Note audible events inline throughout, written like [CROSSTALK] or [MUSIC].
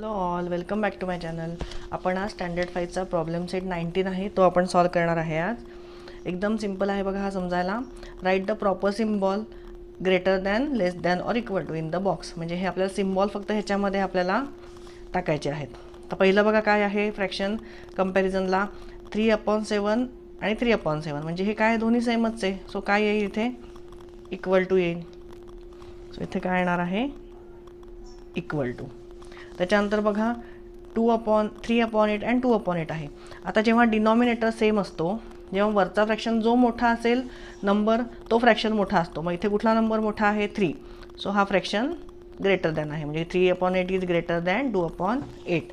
Hello all welcome back to my channel. आपण आज standard फाईव्हचा प्रॉब्लेम सेट नाईन्टीन आहे तो आपण सॉल्व करणार आहे आज. एकदम सिंपल आहे बघा हा समजायला. Write the proper symbol greater than less than or equal to in the box. म्हणजे हे आपल्याला सिम्बॉल फक्त ह्याच्यामध्ये आपल्याला टाकायचे आहेत. तर पहिलं बघा काय आहे फ्रॅक्शन कम्पॅरिझनला थ्री अपॉन सेवन आणि थ्री अपॉन सेवन. म्हणजे हे काय दोन्ही सेमच आहे. सो काय येईल इथे? इक्वल टू येईल. सो इथे काय येणार आहे? Equal to. त्याच्यानंतर बघा two upon three upon eight and two upon eight आहे. आता जेव्हा डिनॉमिनेटर सेम असतो जेव्हा वरचा फ्रॅक्शन जो मोठा असेल नंबर तो फ्रॅक्शन मोठा असतो. मग इथे कुठला नंबर मोठा आहे? थ्री सो हा फ्रॅक्शन ग्रेटर दॅन आहे. म्हणजे three upon eight is greater than two upon eight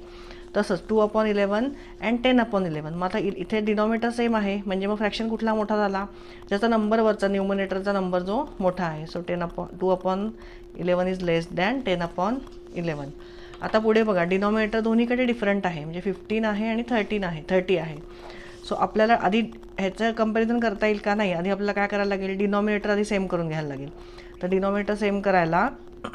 तसंच two upon eleven and ten upon eleven मग आता इ इथे डिनॉमिनेटर सेम आहे. म्हणजे मग फ्रॅक्शन कुठला मोठा झाला? ज्याचा नंबर वरचा न्यूमिनेटरचा नंबर जो मोठा आहे. So ten upon two upon eleven is less than ten upon eleven आता पुढे बघा डिनॉमिनेटर दोन्हीकडे डिफरंट आहे. म्हणजे फिफ्टीन आहे आणि थर्टीन आहे थर्टी आहे. सो आपल्याला आधी ह्याचं कंपॅरिझन करता येईल का नाही? आधी आपल्याला काय करायला लागेल? डिनॉमिनेटर आधी सेम करून घ्यायला लागेल. तर डिनॉमिनेटर सेम करायला [CLEARS THROAT]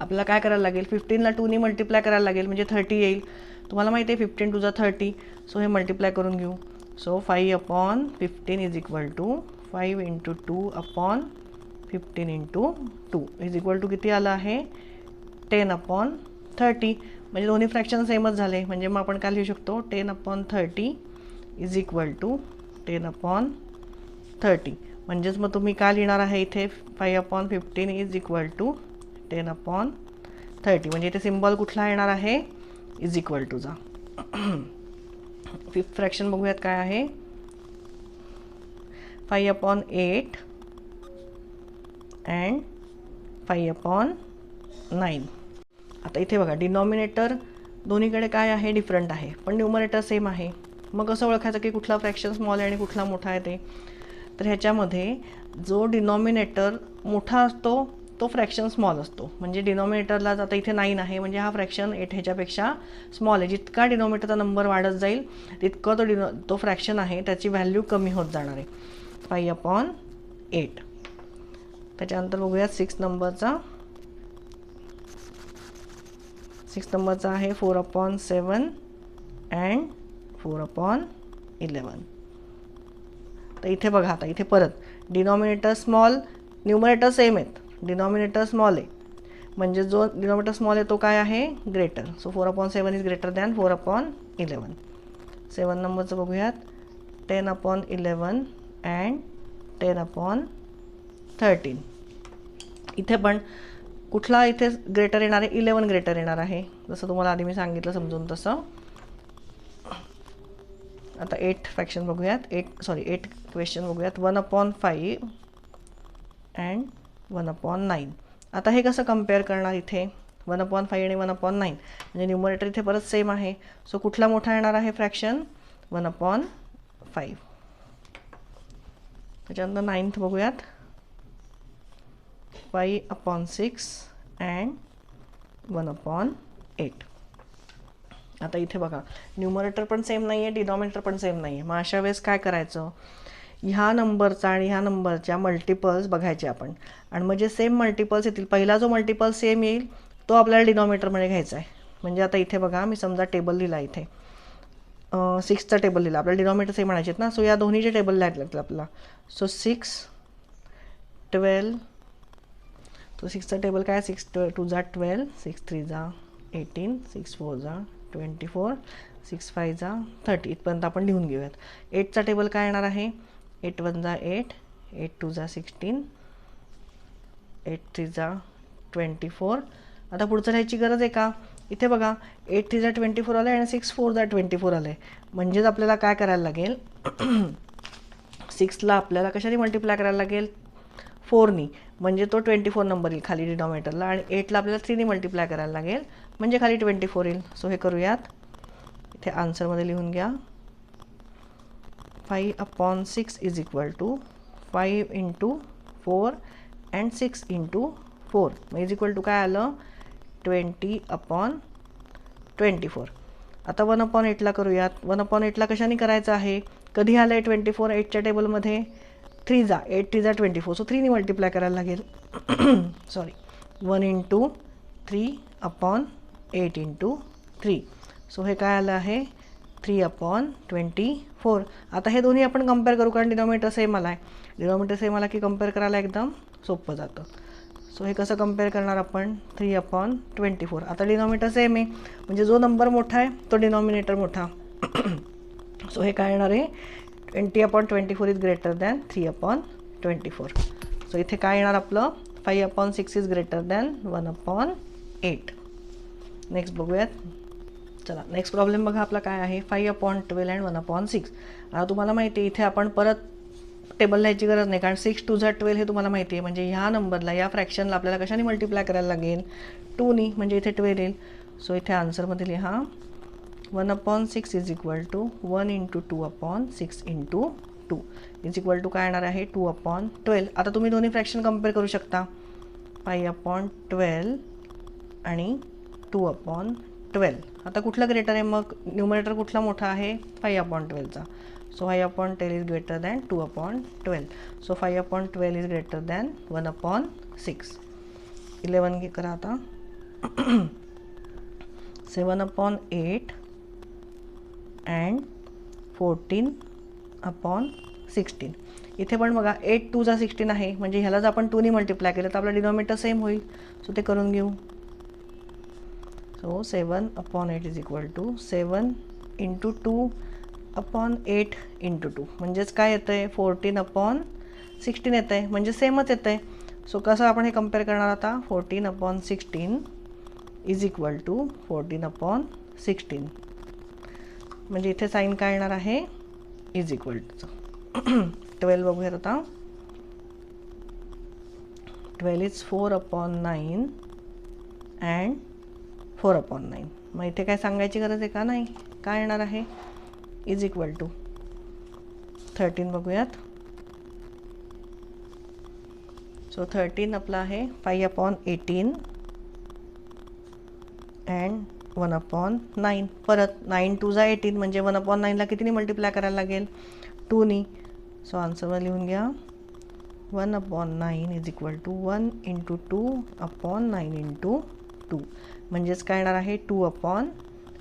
आपल्याला काय करायला लागेल? फिफ्टीनला टूनी मल्टिप्लाय करायला लागेल म्हणजे थर्टी येईल. तुम्हाला माहिती आहे फिफ्टीन टूचा थर्टी सो हे मल्टिप्लाय करून घेऊ. So five upon fifteen is equal to five into two upon fifteen into two is equal to किती आलं आहे? टेन अपॉन थर्टी म्हणजे दोन्ही फ्रॅक्शन सेमच झाले. म्हणजे मग आपण काय लिहू शकतो? Ten upon thirty is equal to ten upon thirty म्हणजेच मग तुम्ही काय लिहिणार आहे इथे? Five upon fifteen is equal to ten upon thirty म्हणजे इथे सिम्बॉल कुठला येणार आहे? इज इक्वल टूचा फिफ्थ फ्रॅक्शन बघूयात काय आहे? Five upon eight and five upon nine आता इथे बघा डिनॉमिनेटर दोन्हीकडे काय आहे? डिफरंट आहे. पण न्युमरेटर सेम आहे. मग कसं ओळखायचं की कुठला फ्रॅक्शन स्मॉल आहे आणि कुठला मोठा आहे ते. तर ह्याच्यामध्ये जो डिनॉमिनेटर मोठा असतो तो फ्रॅक्शन स्मॉल असतो. म्हणजे डिनॉमिनेटरला आता इथे नाईन आहे. म्हणजे हा फ्रॅक्शन एट ह्याच्यापेक्षा स्मॉल आहे. जितका डिनॉमिनेटरचा नंबर वाढत जाईल तितकं तो डिनो तो फ्रॅक्शन आहे. त्याची व्हॅल्यू कमी होत जाणार आहे. फाय अपॉन एट त्याच्यानंतर बघूया सिक्स नंबरचा सिक्स नंबरचा आहे four upon seven and four upon eleven तर इथे बघा आता इथे परत. डिनॉमिनेटर स्मॉल न्युमरेटर सेम आहेत. डिनॉमिनेटर स्मॉल आहे. म्हणजे जो डिनॉमिनेटर स्मॉल आहे तो काय आहे? Greater so four upon seven is greater than four upon eleven seven नंबरचं बघूयात. Ten upon eleven and ten upon thirteen इथे पण कुठला इथे ग्रेटर येणार आहे? इलेवन ग्रेटर येणार आहे. जसं तुम्हाला आधी मी सांगितलं समजून तसं. आता एट फॅक्शन बघूयात. एट सॉरी एट क्वेश्चन बघूयात. One upon five and one upon nine आता हे कसं कंपेअर करणार इथे? वन अपॉन फाईव्ह आणि वन अपॉन नाईन म्हणजे न्युमरेटर इथे परत सेम आहे. सो कुठला मोठा येणार आहे फ्रॅक्शन वन अपॉन फाईव्ह त्याच्यानंतर नाईन्थ बघूयात. Five upon six and one upon eight आता इथे बघा न्यूमरेटर पण सेम नाही आहे डिनॉमिनेटर पण सेम नाही आहे मग अशा वेळेस काय करायचं? ह्या नंबरचा आणि ह्या नंबरच्या मल्टिपल्स बघायचे आपण. आणि मग जे सेम मल्टिपल्स येतील पहिला जो मल्टिपल सेम येईल तो आपल्याला डिनॉमिनेटरमध्ये घ्यायचा आहे. म्हणजे आता इथे बघा मी समजा टेबल लिहिला इथे. सिक्सचा टेबल लिहिला. आपल्याला डिनॉमिनेटर सेम म्हणायचे ना? सो या दोन्हीचे टेबल लिहायला लागतील आपल्याला. सो सिक्स ट्वेल्व तो सिक्सचा टेबल काय? सिक्स टू जा ट्वेल्व सिक्स थ्री जा एटीन सिक्स फोर जा ट्वेंटी फोर सिक्स फाय जा थर्टी इथपर्यंत आपण लिहून घेऊयात. एटचा टेबल काय येणार आहे? एट वन जा एट एट टू जा सिक्स्टीन एट थ्री जा ट्वेंटी फोर आता पुढचं लिहायची गरज आहे का? इथे बघा एट थ्री जा ट्वेंटी फोर आलं आहे आणि सिक्स फोर जा ट्वेंटी फोर आलं आहे म्हणजेच आपल्याला काय करायला लागेल? [CLEARS THROAT] सिक्सला आपल्याला कशाने मल्टिप्लाय करायला लागेल? फोरनी म्हणजे तो ट्वेंटी फोर नंबर येईल खाली डिनॉमिनेटरला आणि एटला आपल्याला थ्रीनी मल्टिप्लाय करायला लागेल. म्हणजे खाली ट्वेंटी फोर येईल सो हे करूयात. इथे आन्सरमध्ये लिहून घ्या. Five upon six is equal to five into four and six into four. Is equal to काय आलं? Twenty upon twenty four. आता वन अपॉन एटला करूयात. वन अपॉन एटला कशाने करायचं आहे? कधी आलं आहे ट्वेंटी फोर एटच्या टेबलमध्ये? थ्री जा एट थ्री जा ट्वेंटी फोर सो थ्रीनी मल्टिप्लाय करायला लागेल. Sorry one into three upon eight into three so हे काय आलं आहे? थ्री अपॉन ट्वेंटी फोर आता हे दोन्ही आपण कंपेअर करू कारण डिनॉमिनेटर सेम आला आहे डिनॉमिनेटर सेम आला की कंपेअर करायला एकदम सोपं जातं. सो हे कसं कंपेअर करणार आपण? थ्री अपॉन ट्वेंटी फोर आता डिनॉमिनेटर सेम आहे. म्हणजे जो नंबर मोठा आहे तो डिनॉमिनेटर मोठा. [CLEARS THROAT] सो हे काय येणार आहे? Twenty upon twenty four is greater than three upon twenty four so इथे काय येणार आपलं? Five upon six is greater than one upon eight next बघूयात. चला नेक्स्ट प्रॉब्लेम बघा आपला काय आहे. Five upon twelve and one upon six आता तुम्हाला माहिती आहे इथे आपण परत टेबल लिहायची गरज नाही कारण सिक्स टू झा ट्वेल्व हे तुम्हाला माहिती आहे. म्हणजे ह्या नंबरला या फ्रॅक्शनला आपल्याला कशाने मल्टिप्लाय करायला लागेल? टूनी म्हणजे इथे ट्वेल्व येईल. सो इथे आन्सरमध्ये लिहा. One upon six is equal to one into two upon six into two is equal to काय येणार आहे? टू अपॉन ट्वेल्व आता तुम्ही दोन्ही फ्रॅक्शन कंपेअर करू शकता. फाय अपॉन ट्वेल्व आणि टू अपॉन ट्वेल्व आता कुठलं ग्रेटर आहे मग? न्युमरेटर कुठला मोठा आहे? Five upon ट्वेल्वचा so five upon twelve is greater than two upon twelve so five upon twelve is greater than one upon six eleven घे करा आता. Seven upon eight and fourteen upon sixteen. इथे पण बघा eight टूचा sixteen आहे. म्हणजे ह्याला जर आपण टूनी मल्टिप्लाय केलं तर आपला डिनॉमिनेटर सेम होईल. सो ते करून घेऊ. So seven upon eight is equal to seven into two upon eight into two. म्हणजेच काय येतं आहे फोर्टीन अपॉन सिक्स्टीन येतं आहे म्हणजे सेमच येतं आहे सो कसं आपण हे कंपेअर करणार आता? Fourteen upon sixteen is equal to fourteen upon sixteen. म्हणजे इथे साईन काय येणार आहे? इज इक्वल टूचं ट्वेल्व बघूयात आता. Twelve is four upon nine and four upon nine मग इथे काय सांगायची गरज आहे का नाही? काय येणार आहे? इज इक्वल टू थर्टीन बघूयात. सो थर्टीन आपलं आहे five upon eighteen and one upon nine. परत नाईन टू जा एटीन, म्हणजे वन अपॉन नाईनला कितीने मल्टिप्लाय करायला लागेल? टूनी. सो आन्सरवर लिहून घ्या. One upon nine is equal to one into two upon nine into two येणार आहे? टू अपॉन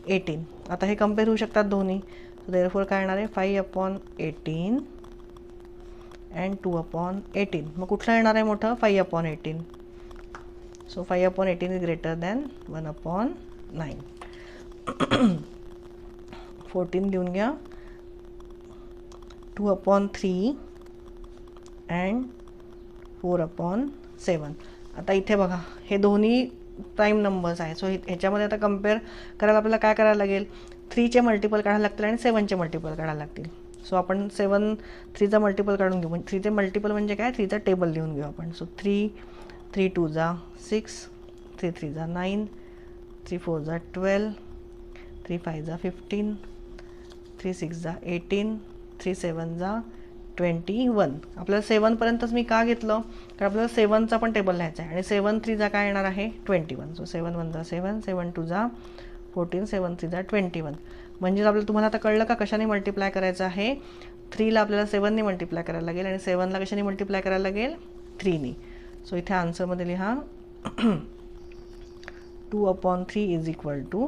एटीन आता हे कम्पेअर होऊ शकतात दोन्ही. सो आहे? Five upon eighteen and two upon eighteen मग कुठला येणार आहे मोठं? Five upon eighteen so five upon eighteen is greater than one upon nine fourteen लिहून घ्या. Two upon three and four upon seven आता इथे बघा हे दोन्ही प्राईम नंबर्स आहे सो ह्याच्यामध्ये आता कंपेअर करायला आपल्याला काय करायला लागेल? थ्रीचे मल्टिपल काढायला लागतील आणि सेवनचे मल्टिपल काढायला लागतील. सो आपण सेवन थ्रीचा मल्टिपल काढून घेऊ. म्हणजे थ्रीचे मल्टिपल म्हणजे काय? थ्रीचा टेबल लिहून घेऊ आपण. सो थ्री थ्री टू जा. सिक्स थ्री थ्री जा. नाईन थ्री फोर जा ट्वेल्व थ्री फाय जा फिफ्टीन थ्री सिक्स जा एटीन थ्री सेवन जा ट्वेंटी वन. आपल्याला सेवनपर्यंतच मी का घेतलं? कारण आपल्याला सेवनचा पण टेबल लिहायचा आहे. आणि सेवन थ्रीचा काय येणार आहे? Twenty one. So seven one जा सेवन सेवन टू जा फोर्टीन सेवन थ्री जा ट्वेंटी वन. म्हणजेच आपल्याला तुम्हाला आता कळलं का कशाने मल्टिप्लाय करायचं आहे? थ्रीला आपल्याला सेवनने मल्टिप्लाय करायला लागेल आणि सेवनला कशाने मल्टिप्लाय करायला लागेल? थ्रीनी. सो इथे आन्सरमध्ये लिहा. [CLEARS THROAT] Two upon three is equal to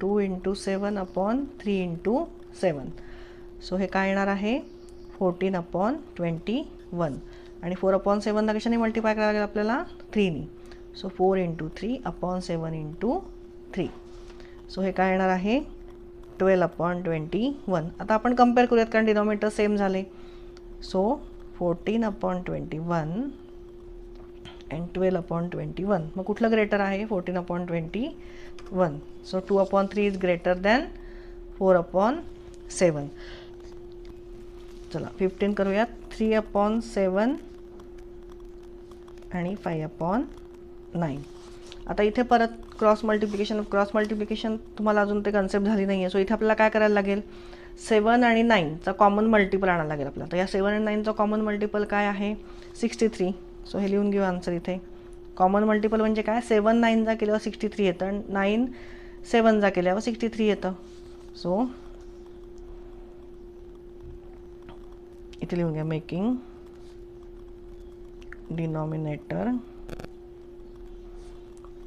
two into seven upon three into seven. So हे काय येणार आहे? Fourteen upon twenty one. आणि फोर अपॉन सेवनला कशाने मल्टिप्लाय करावं लागेल आपल्याला? थ्रीनी. So four into three upon seven into three. So हे काय येणार आहे? Twelve upon twenty one. आता आपण कंपेअर करूयात कारण डिनॉमिनेटर सेम झाले. So fourteen upon twenty one and twelve upon twenty one मग कुठलं ग्रेटर आहे? Fourteen upon twenty one so two upon three is greater than four upon seven चला fifteen करूयात. थ्री अपॉन सेवन आणि five upon nine आता इथे परत cross multiplication cross multiplication तुम्हाला अजून ते कन्सेप्ट झाली नाही आहे सो इथे आपल्याला काय करायला लागेल? सेवन आणि नाईनचा कॉमन मल्टिपल आणायला लागेल आपल्याला. तर या सेवन आणि नाईनचा कॉमन मल्टिपल काय आहे? सिक्स्टी थ्री सो हे लिहून घेऊ आन्सर इथे. कॉमन मल्टिपल म्हणजे काय? सेवन नाईनचा केल्यावर सिक्स्टी थ्री येतं. आणि नाईन सेवनचा केल्यावर सिक्स्टी थ्री येतं. सो इथे लिहून घ्या making denominator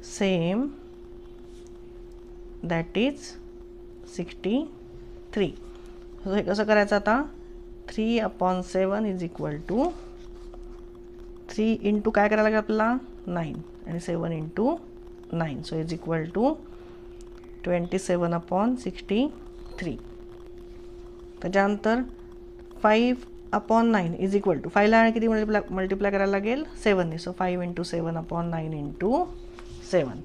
same that is sixty three so हे कसं करायचं आता? Three upon seven is equal to three into काय करायला लागेल आपल्याला? नाईन. आणि seven into nine. So is equal to twenty seven upon sixty three त्याच्यानंतर five upon nine is equal to फायला आणि किती मल्टिप्लाय मल्टिप्लाय करायला लागेल? सेवनने so five into seven upon nine into seven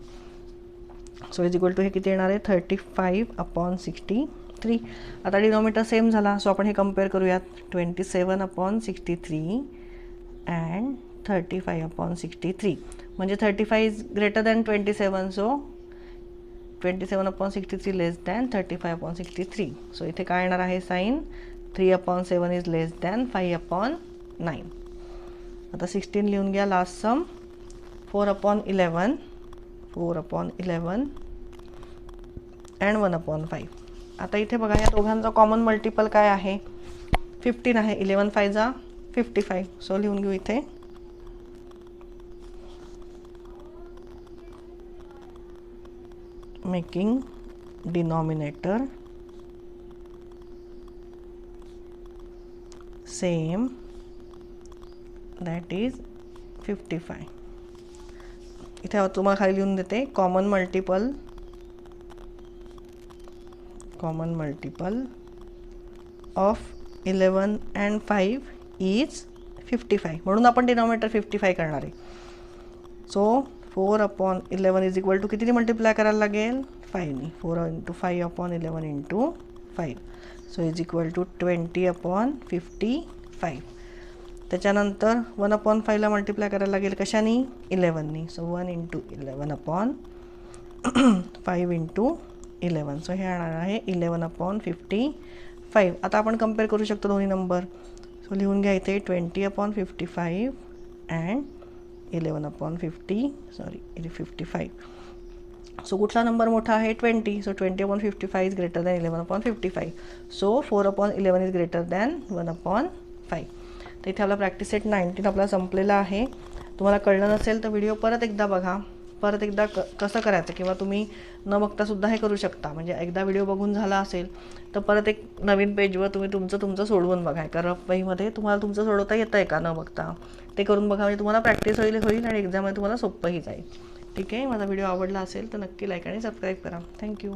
so is equal to हे किती येणार आहे? Thirty five upon sixty three आता डिनोमीटर सेम झाला. सो आपण हे कंपेअर करूयात. Twenty seven upon sixty three and thirty five upon sixty three म्हणजे thirty five is greater than twenty seven so twenty seven upon sixty three less than thirty five upon sixty three so इथे काय येणार आहे sign? Three upon seven is less than five upon nine आता sixteen लिहून घ्या last sum four upon eleven four upon eleven and one upon five आता इथे बघा या दोघांचा कॉमन मल्टिपल काय आहे? फिफ्टीन आहे इलेवन फायजा फिफ्टी फाईव्ह सो लिहून घेऊ इथे. Making denominator. Same. That is 55 इथे तुम्हाला खाली लिहून देते. Common multiple common multiple of eleven and five is fifty five म्हणून आपण डिनॉमिनेटर फिफ्टी फाय करणार आहे. So four upon eleven is equal to कितीने multiply करायला लागेल? फाईव्हनी four into five upon eleven into five so is equal to twenty upon fifty five त्याच्यानंतर one upon फाईव्हला multiply करायला लागेल कशानी? इलेवननी so one into eleven upon five into eleven. So [CLEARS THROAT] हे येणार आहे इलेवन अपॉन फिफ्टी फाईव्ह आता आपण कंपेअर करू शकतो दोन्ही नंबर सो लिहून घ्या इथे twenty upon fifty five and eleven upon fifty sorry इथे फिफ्टी फाईव्ह सो कुठला नंबर मोठा आहे? Twenty so twenty upon fifty five is greater than eleven upon fifty five so four upon eleven is greater than one upon five तर इथे आपला practice set nineteen आपला संपलेला आहे. तुम्हाला कळलं नसेल तर व्हिडिओ परत एकदा बघा. परत एकदा क कसं करायचं? किंवा तुम्ही न बघतासुद्धा हे करू शकता. म्हणजे एकदा व्हिडिओ बघून झाला असेल तर परत एक नवीन पेजवर तुम्ही तुमचं तुमचं सोडवून बघा. एका रफ तुम्हाला तुमचं सोडवता येतं आहे का न बघता. ते करून बघा म्हणजे तुम्हाला प्रॅक्टिस होईल होईल आणि एक्झाममध्ये तुम्हाला सोपंही जाईल. ठीक आहे? माझा व्हिडिओ आवडला असेल तर नक्की लाईक आणि सबस्क्राईब करा. थँक्यू